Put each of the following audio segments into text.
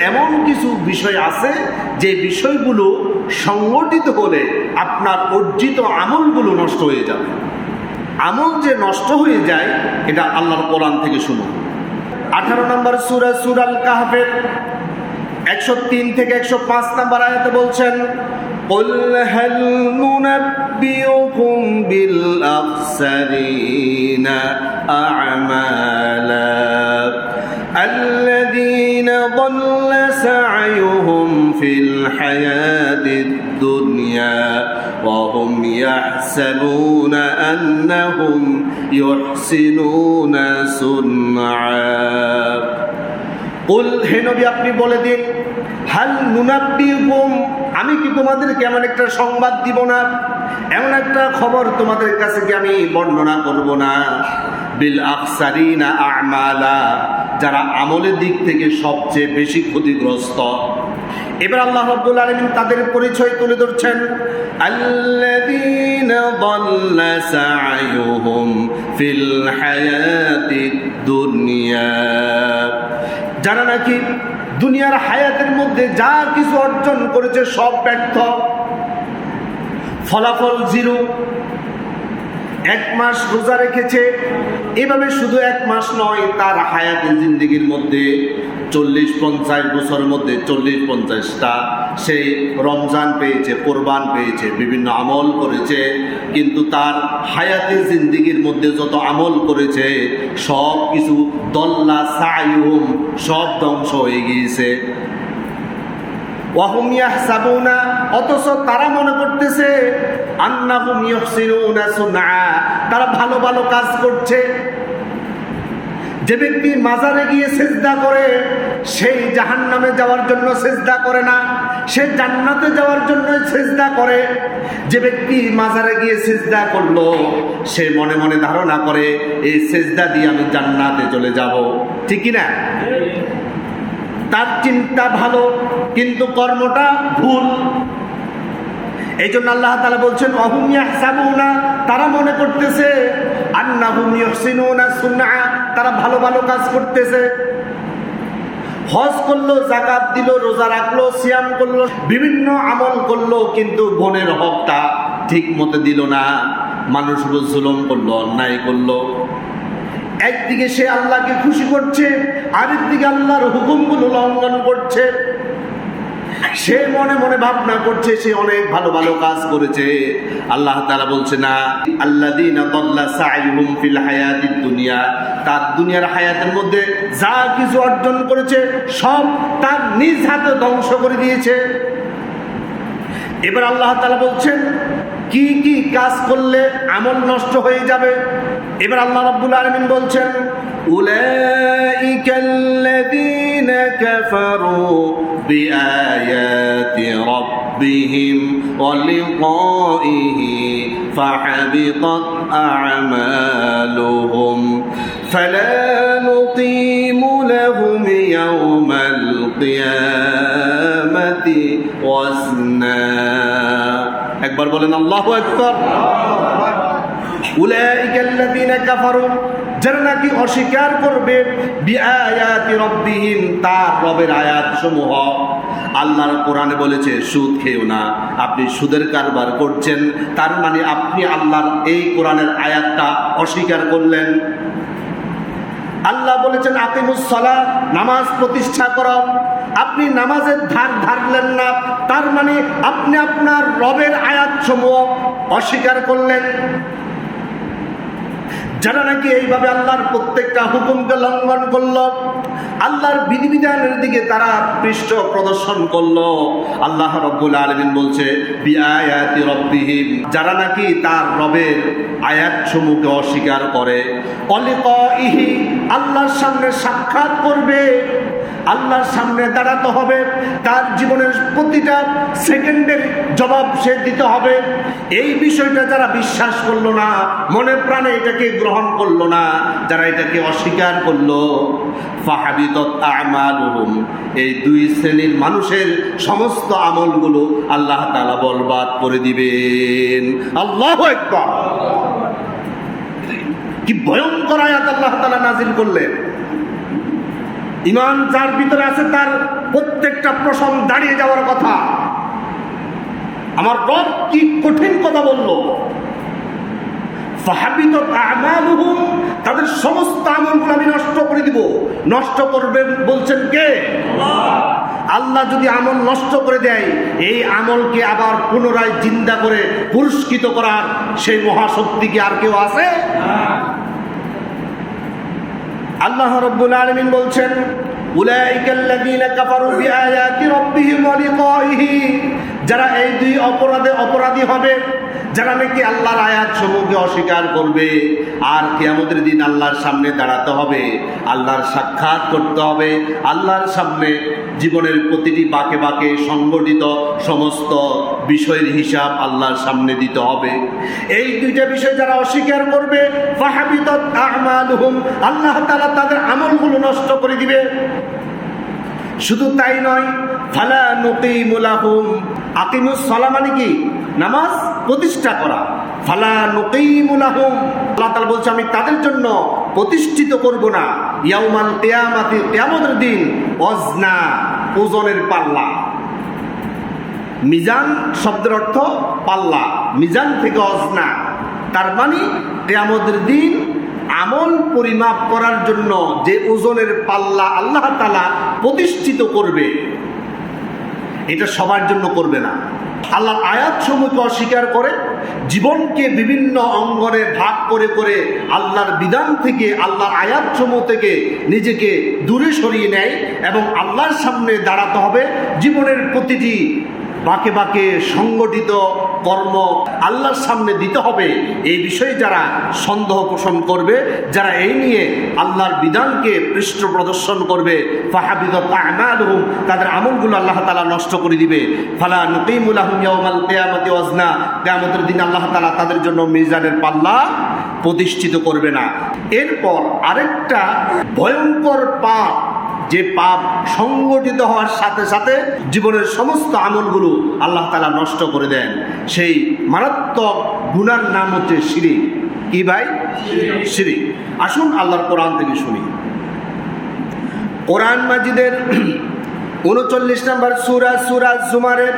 এমন কিছু বিষয় আছে যে বিষয়গুলো সংগঠিত হলে আপনার অর্জিত আমলগুলো নষ্ট হয়ে যাবে আমল যে নষ্ট হয়ে যায় এটা আল্লাহর কোরআন থেকে শুনুন আঠারো নম্বর সুরা সুরাল কাহফের একশো তিন থেকে একশো পাঁচ নম্বর আয়াতে বলছেন قل هل ننبئكم بالأخسرين أعمالا الذين ضل سعيهم في الحياة الدنيا وهم يحسبون أنهم يحسنون صنعا. قل হেনবি আপনি বলে দিন, হাল নুনাব্বিকুম আমি কি তোমাদেরকে এমন একটা সংবাদ দিব না? এমন একটা খবর তোমাদের কাছে কি আমি বর্ণনা করব না? বিল আফসারিনা আমালা যারা আমলের দিক থেকে সবচেয়ে বেশি ক্ষতিগ্রস্ত। এবার আল্লাহ রাব্বুল আলামিন তাদের পরিচয় তুলে ধরছেন। যারা নাকি দুনিয়ার হায়াতের মধ্যে যা কিছু অর্জন করেছে সব ব্যর্থ। ফলাফল জিরো। এক মাস রোজা রেখেছে। এভাবে শুধু এক মাস নয়, তার হায়াতের জিন্দিগির মধ্যে চল্লিশ পঞ্চাশ বছরের মধ্যে চল্লিশ পঞ্চাশটা সেই রমজান পেয়েছে, কোরবান পেয়েছে, বিভিন্ন আমল করেছে। কিন্তু তার হায়াতের জিন্দিগির মধ্যে যত আমল করেছে, সব কিছু দল্লা সাইহুম সব ধ্বংস হয়ে গিয়েছে। ওয়াহুম ইয়াহসাবুনা অথচ তারা মনে করতেছে তারা ভালো ভালো কাজ করছে। যে ব্যক্তি মাজারে গিয়ে সেজদা করে, সেই জাহান্নামে যাওয়ার জন্য সেজদা করে না। সে জান্নাতে যাওয়ার জন্য সেজদা করে। যে ব্যক্তি মাজারে গিয়ে সেজদা করল, সে মনে মনে ধারণা করে, এই সেজদা দিয়ে আমি জান্নাতে চলে যাব। ঠিক না তার চিন্তা ভালো, কিন্তু কর্মটা ভুল। এই জন্য আল্লাহ তালা বলছেন অহুমিয়া তারা মনে করতেছে আন্না হুমিয়া তারা ভালো ভালো কাজ করতেছে। হজ করল জাকাত দিল, রোজা রাখল, সিয়াম করল, বিভিন্ন আমল করল, কিন্তু বোনের হকটা ঠিক মতো দিল না। মানুষ জুলুম করল, অন্যায় করল। একদিকে সে আল্লাহকে খুশি করছে, আরেকদিকে আল্লাহর হুকুমগুলো লঙ্ঘন করছে। সে মনে মনে ভাবনা করছে, সে অনেক ভালো ভালো কাজ করেছে। আল্লাহ তারা বলছে, না আল্লাহ হায়াতিদ দুনিয়া। তার দুনিয়ার হায়াতের মধ্যে যা কিছু অর্জন করেছে, সব তার নিজ হাতে ধ্বংস করে দিয়েছে। এবার আল্লাহ তালা বলছেন, কি কি কাজ করলে আমল নষ্ট হয়ে যাবে? এবার আল্লাহ রাব্বুল আলামিন বলছেন উলে উলাইকা الذين كفروا بآيات ربهم ولقائه فحبطت أعمالهم فلا نقيم لهم يوم القيامة وزنا. أكبر بولنا الله أكبر. أولئك الذين كفروا যারা নাকি অস্বীকার করবে তার রবের আয়াতসমূহ। আল্লাহর কোরআনে বলেছে, সুদ খেয়েও না। আপনি সুদের কারবার করছেন, তার মানে আপনি আল্লাহর এই কোরআনের আয়াতটা অস্বীকার করলেন। আল্লাহ বলেছেন আকিমুসলা নামাজ প্রতিষ্ঠা করো। আপনি নামাজের ধার ধারলেন না, তার মানে আপনি আপনার রবের আয়াত সমূহ অস্বীকার করলেন। যারা নাকি এইভাবে আল্লাহর প্রত্যেকটা হুকুমকে লঙ্ঘন করল, আল্লাহর বিধিবিধানের দিকে তারা পৃষ্ঠ প্রদর্শন করল। আল্লাহ রব্বুল আলমিন বলছে যারা নাকি তার রবের আয়াত সমূহকে অস্বীকার করে। অলিক ইহি আল্লাহর সামনে সাক্ষাৎ করবে। আল্লাহর সামনে দাঁড়াতে হবে। তার জীবনের প্রতিটা সেকেন্ডের জবাব সে দিতে হবে। এই বিষয়টা যারা বিশ্বাস করল না, মনে প্রাণে এটাকে গ্রহণ করল না, যারা এটাকে অস্বীকার করল এই দুই শ্রেণির মানুষের সমস্ত আমলগুলো আল্লাহ তাআলা বরবাদ করে দিবেন। আল্লাহ কি ভয়ঙ্কর আয়াত আল্লাহ তালা নাজিল করলেন। ইমান যার ভিতরে আছে তার প্রত্যেকটা প্রসঙ্গ দাঁড়িয়ে যাওয়ার কথা। আমার রব কি কঠিন কথা বলল? তাদের সমস্ত আমলগুলো আমি নষ্ট করে দিব। নষ্ট করবেন বলছেন কে? আল্লাহ। যদি আমল নষ্ট করে দেয় এই আমলকে আবার পুনরায় জিন্দা করে পুরস্কৃত করার সেই মহাশক্তি কি আর কেউ আছে? আল্লাহ রব্বুল আলমিন বলছেন যারা এই দুই অপরাধে অপরাধী হবে, যারা নাকি আল্লাহর আয়াত সমূহকে অস্বীকার করবে, আর কেমন দিন আল্লাহর সামনে দাঁড়াতে হবে, আল্লাহর সাক্ষাৎ করতে হবে, আল্লাহর সামনে জীবনের প্রতিটি বাঁকে বাঁকে সংগঠিত সমস্ত বিষয়ের হিসাব আল্লাহর সামনে দিতে হবে। এই দুইটা বিষয় যারা অস্বীকার করবে আল্লাহ তাআলা তাদের আমলগুলো নষ্ট করে দিবে। শুধু তাই নয়, ফালা নুকিমুলাহুম আকিমুস সালাম মানে কি? নামাজ প্রতিষ্ঠা করা। ফালা নুকিমুলাহুম আল্লাহ তাআলা বলছে, আমি তাদের জন্য প্রতিষ্ঠিত করব না। ইয়াউমাল কিয়ামাতি, কিয়ামতের দিন অজনা। ওজনের পাল্লা। মিজান শব্দের অর্থ পাল্লা। মিজান থেকে অজনা। তার মানে কেয়ামতের দিন আমল পরিমাপ করার জন্য যে ওজনের পাল্লা আল্লাহ তালা প্রতিষ্ঠিত করবে, এটা সবার জন্য করবে না। আল্লাহর আয়াত সমূহকে অস্বীকার করে, জীবনকে বিভিন্ন অঙ্গনে ভাগ করে করে আল্লাহর বিধান থেকে, আল্লাহর আয়াত সমূহ থেকে নিজেকে দূরে সরিয়ে নেয় এবং আল্লাহর সামনে দাঁড়াতে হবে। জীবনের প্রতিটি বাঁকে বাঁকে সংগঠিত কর্ম আল্লাহর সামনে দিতে হবে। এই বিষয়ে যারা সন্দেহ পোষণ করবে, যারা এই নিয়ে আল্লাহর বিধানকে পৃষ্ঠ প্রদর্শন করবে ফাহাবিদ তাদের আমলগুলো আল্লাহ তাআলা নষ্ট করে দিবে। ফালা নুকিমুল আহম ইয়াউমাল কিয়ামাতি ওয়াজনা, কিয়ামতের দিন আল্লাহ তালা তাদের জন্য মিজানের পাল্লা প্রতিষ্ঠিত করবে না। এরপর আরেকটা ভয়ঙ্কর পাপ যে পাপ সংগঠিত হওয়ার সাথে সাথে জীবনের সমস্ত আমলগুলো আল্লাহ তালা নষ্ট করে দেন সেই মারাত্মক গুনার নাম হচ্ছে শিরি কি ভাই শিরি আসুন আল্লাহর কোরআন থেকে শুনি কোরআন মাজিদের উনচল্লিশ নম্বর সুরা সুরা জুমারের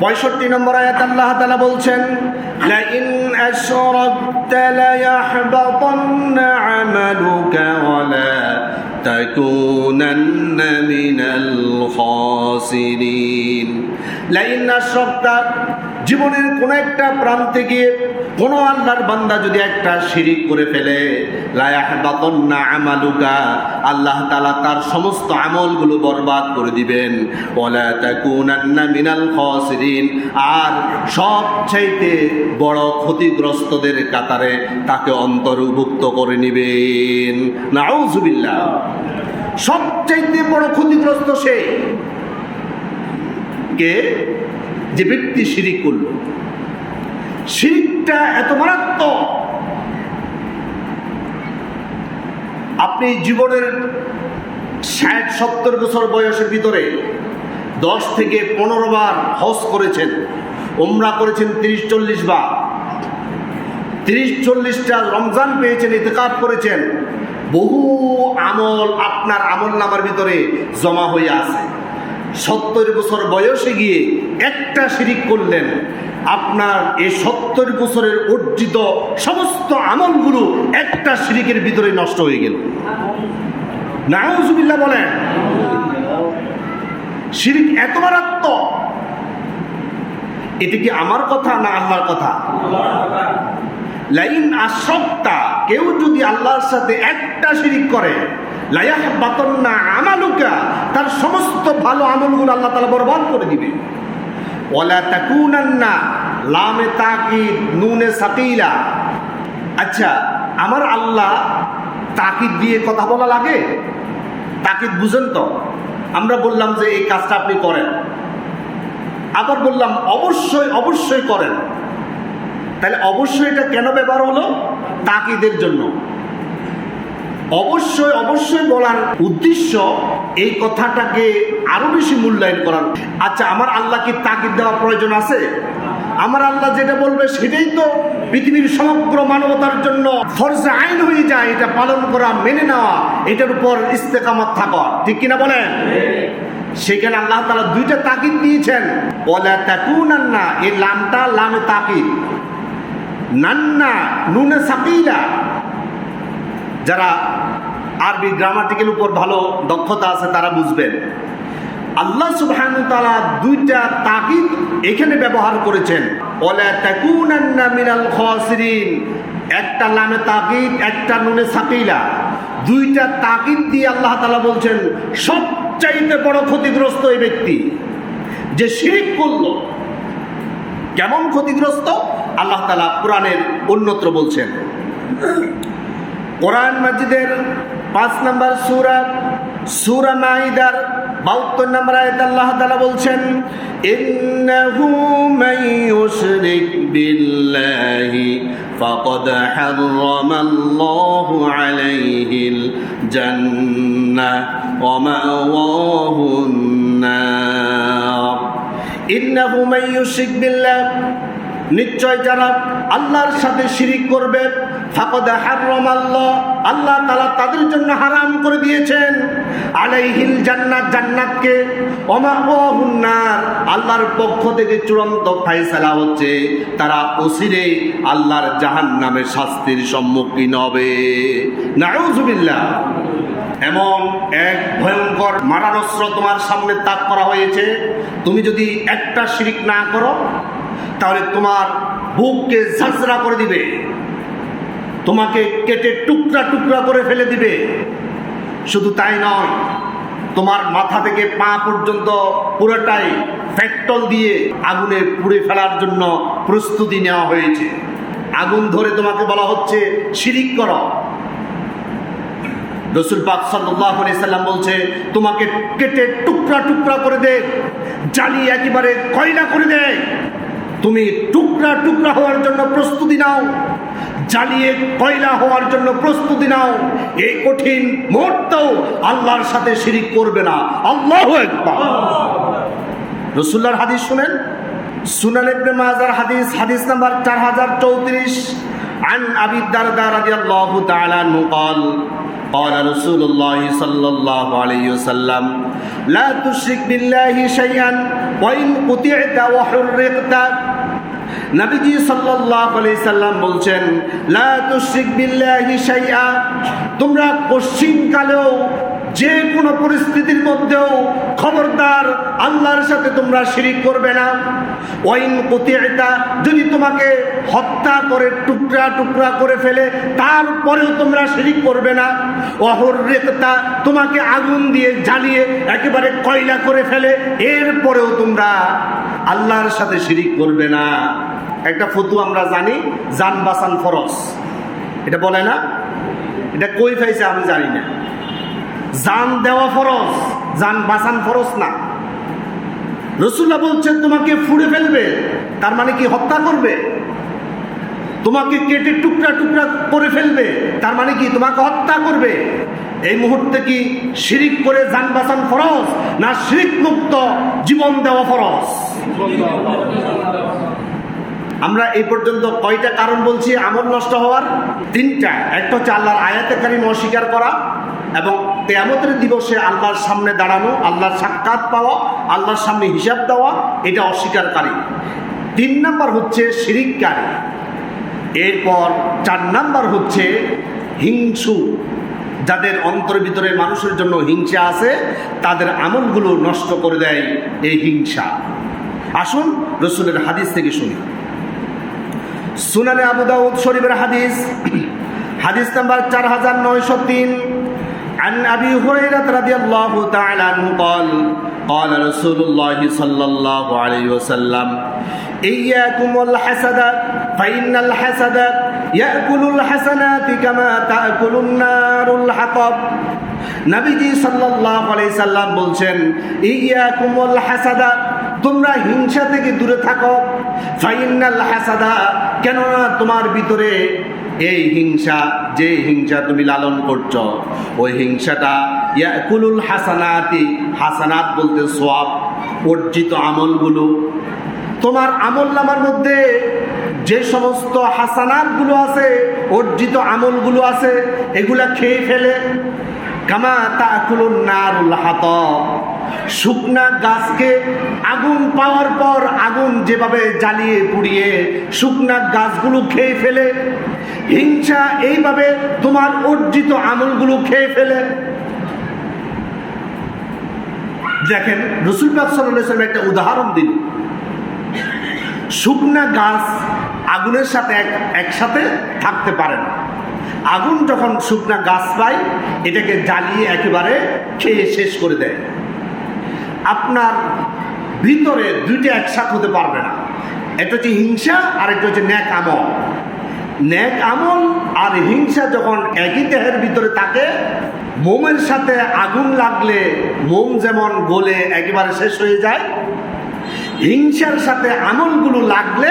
পঁয়ষট্টি নম্বর আয়াত আল্লাহ তালা বলছেন لئن أشركت ليحبطن عملك ولا تكونن من الخاسرين لئن أشركت জীবনের কোন একটা প্রান্তে গিয়ে কোনো আল্লাহর বান্দা যদি একটা শিরিক করে ফেলে আমালুকা, আল্লাহ তালা তার সমস্ত আমলগুলো বরবাদ করে দিবেন। মিনাল খাসিরিন, আর সবচাইতে বড় ক্ষতিগ্রস্তদের কাতারে তাকে অন্তর্ভুক্ত করে নেবেন। নাউজুবিল্লাহ। সবচাইতে বড় ক্ষতিগ্রস্ত সে? কে? যে ব্যক্তি শিরিক করল। শিরিকটা এত মারাত্মক। আপনি জীবনের ষাট, সত্তর বছর বয়সের ভিতরে দশ থেকে পনেরো বার হজ করেছেন ওমরা করেছেন তিরিশ, চল্লিশ বার। তিরিশ, চল্লিশটা রমজান পেয়েছেন ইতেকাপ করেছেন। বহু আমল আপনার আমল নামার ভিতরে জমা হয়ে আছে। সত্তর বছর বয়সে গিয়ে একটা শিরিক করলেন। আপনার এই সত্তর বছরের অর্জিত সমস্ত আমলগুলো একটা শিরিকের ভিতরে নষ্ট হয়ে গেল। নাউজুবিল্লাহ বলেন, শিরিক এত মারাত্মক। এটা কি আমার কথা না আল্লাহর কথা? লাইন আশক্তা কেউ যদি আল্লাহর সাথে একটা শিরিক করে আমালুকা, তার সমস্ত ভালো আমলগুলো আল্লাহ তালা বরবাদ করে দিবে। লামে তাকিদ, নুনে সাকিলা। আচ্ছা আমার আল্লাহ তাকিদ দিয়ে কথা বলা লাগে? তাকিদ বুঝেন তো? আমরা বললাম যে এই কাজটা আপনি করেন। আবার বললাম, অবশ্যই অবশ্যই করেন। তাহলে অবশ্যই এটা কেন ব্যবহার হলো? তাকিদের জন্য। অবশ্যই অবশ্যই বলার উদ্দেশ্য এই কথাটাকে আরও বেশি মূল্যায়ন করার। আচ্ছা আমার আল্লাহকে তাগিদ দেওয়া প্রয়োজন আছে? আমার আল্লাহ যেটা বলবে সেটাই তো পৃথিবীর সমগ্র মানবতার জন্য ফরজে আইন হয়ে যায়, এটা পালন করা, মেনে নেওয়া, এটার উপর ইস্তেকামত থাকা। ঠিক কিনা বলেন? সেখানে আল্লাহ তালা দুইটা তাকিদ দিয়েছেন। ওলা তাকুনান্না, এই লামটা, লামে তাকিদ নান্না, নুনে সাকিলা। যারা আরবি গ্রামাটিক্যাল উপর ভালো দক্ষতা আছে, তারা বুঝবেন। আল্লাহ সুবহান তাআলা দুইটা তাকিদ এখানে ব্যবহার করেছেন। ওলা তাকুনান্না মিনাল খাসিরিন, একটা লামে তাকিদ, একটা নুনে সাকিলা। দুইটা তাকিদ দিয়ে আল্লাহ তাআলা বলছেন, সবচাইতে বড় ক্ষতিগ্রস্ত এই ব্যক্তি। যে শিরিক করল, কেমন ক্ষতিগ্রস্ত? আল্লাহ তালা কোরআনের অন্যত্র বলছেন। কোরআন মাজিদের পাঁচ নম্বর সুরা সুরা মাইদার বাহাত্তর নম্বর আয়াত আল্লাহ তালা বলছেন ইন্নাহু মান ইউশরিক বিল্লাহি ফাকাদ হারামাল্লাহু আলাইহিল জান্নাহ ওয়া মাওয়াহু النار ইন্নাহু মান ইউশরিক বিল্লাহ নিশ্চয় যারা আল্লাহর সাথে শিরিক করবে, ফাকদ হাররাম আল্লাহ আল্লাহ তাআলা তাদের জন্য হারাম করে দিয়েছেন। আলাইহিল জান্নাত, জান্নাতকে ওমাহুন আল্লাহর পক্ষ থেকে চূড়ান্ত ফয়সালা হচ্ছে তারা অসিরে আল্লাহর জাহান্নামের শাস্তির সম্মুখীন হবে। নাউজুবিল্লাহ এমন এক ভয়ঙ্কর মারানস্র তোমার সামনে তাক করা হয়েছে। তুমি যদি একটা শিরিক না করো তাহলে তোমার বুককে ঝাঁঝরা করে দিবে। তোমাকে কেটে টুকরা টুকরা করে ফেলে দিবে। শুধু তাই নয়, তোমার মাথা থেকে পা পর্যন্ত পুরোটাই পেট্রোল দিয়ে আগুনে পুড়ে ফেলার জন্য প্রস্তুতি নেওয়া হয়েছে। আগুন ধরে তোমাকে বলা হচ্ছে শিরিক করো। রসুল পাক সাল্লাহ সাল্লাম বলছে, তোমাকে কেটে টুকরা টুকরা করে দে, জ্বালিয়ে একেবারে কয়লা করে দেয় তুমি টুকরা টুকরা হওয়ার জন্য প্রস্তুতি নাও জ্বালিয়ে কয়লা হওয়ার জন্য প্রস্তুতি নাও এই কঠিন মুহূর্তেও আল্লাহর সাথে শিরিক করবে না আল্লাহ রসুল্লার হাদিস শুনেন সুনান ইবনে মাজার হাদিস হাদিস নাম্বার চার হাজার চৌত্রিশ عن أبي الدرداء رضي الله تعالى عنه قال قال رسول الله صلى الله عليه وسلم لا تشرك بالله شيئا وإن قطعت وحرقت নবীজি সাল্লাল্লাহু আলাইহি সাল্লাম বলছেন, লা তুশরিক বিল্লাহি শাইআ। তোমরা পশ্চিম কালেও যে কোনো পরিস্থিতির মধ্যেও খবরদার আল্লাহর সাথে তোমরা শিরিক করবে না। ওয়াইন কুতিআতা, যদি তোমাকে হত্যা করে টুকরা টুকরা করে ফেলে, তারপরেও তোমরা শিরিক করবে না। অহর রেকতা তোমাকে আগুন দিয়ে জ্বালিয়ে একেবারে কয়লা করে ফেলে, এরপরেও তোমরা আল্লাহর সাথে শিরিক করবে না। একটা ফতু আমরা জানি, জান বাসান ফরস এটা বলে না? এটা কই পাইছে আমি জানি না। জান দেওয়া ফরজ, জান বাসান ফরজ না। রসুল্লাহ বলছেন তোমাকে ফুড়ে ফেলবে, তার মানে কি হত্যা করবে? তোমাকে কেটে টুকরা টুকরা করে ফেলবে, তার মানে কি তোমাকে হত্যা করবে? এই মুহূর্তে কি শিরিক করে যান বাঁচান ফরজ, না শিরিক মুক্ত জীবন দেওয়া ফরজ? আমরা এই পর্যন্ত কয়টা কারণ বলছি? আমল নষ্ট হওয়ার তিনটা। একটা হচ্ছে আল্লাহর আয়াতে কারিম অস্বীকার করা এবং তেয়ামতের দিবসে আল্লাহর সামনে দাঁড়ানো, আল্লাহর সাক্ষাৎ পাওয়া, আল্লাহর সামনে হিসাব দেওয়া, এটা অস্বীকারী। তিন নাম্বার হচ্ছে শিরিককারী। এরপর চার নাম্বার হচ্ছে হিংসু। যাদের অন্তর ভিতরে মানুষের জন্য হিংসা আছে, তাদের আমলগুলো নষ্ট করে দেয় এই হিংসা। আসুন রসুলের হাদিস থেকে শুনি। সুনানে আবু দাউদ শরীফের হাদিস হাদিস নাম্বার চার হাজার নয়শো তিন عن أبي هريرة رضي الله تعالى عنه قال قال رسول الله صلى الله عليه وسلم إياكم والحسد فإن الحسد يأكل الحسنات كما تأكل النار الحطب নবীজি সাল্লাল্লাহু আলাইহি সাল্লাম বলছেন ইয়াকুম ওয়াল হাসাদা তোমরা হিংসা থেকে দূরে থাকো কেননা তোমার ভিতরে এই হিংসা, যে হিংসা তুমি লালন করছ, ওই হিংসাটা ইয়াকুলুল হাসানাতি, হাসানাত বলতে সোয়াব, অর্জিত আমলগুলো। তোমার আমল নামার মধ্যে যে সমস্ত হাসানাতগুলো আছে, অর্জিত আমলগুলো আছে, এগুলা খেয়ে ফেলে। কামা তাকুলুন নারুল হাতব শুকনা গাছকে আগুন পাওয়ার পর আগুন যেভাবে জ্বালিয়ে পুড়িয়ে শুকনা গাছগুলো খেয়ে ফেলে, হিংসা এইভাবে তোমার অর্জিত আমলগুলো খেয়ে ফেলে। দেখেন, রসুল সাল্লাল্লাহু একটা উদাহরণ দিল শুকনা গাছ আগুনের সাথে এক, একসাথে থাকতে পারে না। আগুন যখন শুকনা গাছ পায়, এটাকে জ্বালিয়ে একেবারে খেয়ে শেষ করে দেয়। আপনার ভিতরে দুইটা একসাথ হতে পারবে না। একটা হচ্ছে হিংসা, আর একটা হচ্ছে ন্যাক আমল। ন্যাক আমল আর হিংসা যখন একই দেহের ভিতরে থাকে, মোমের সাথে আগুন লাগলে মোম যেমন গলে একেবারে শেষ হয়ে যায়, হিংসার সাথে আমলগুলো লাগলে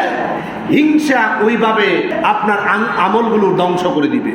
হিংসা ওইভাবে আপনার আমলগুলো ধ্বংস করে দিবে।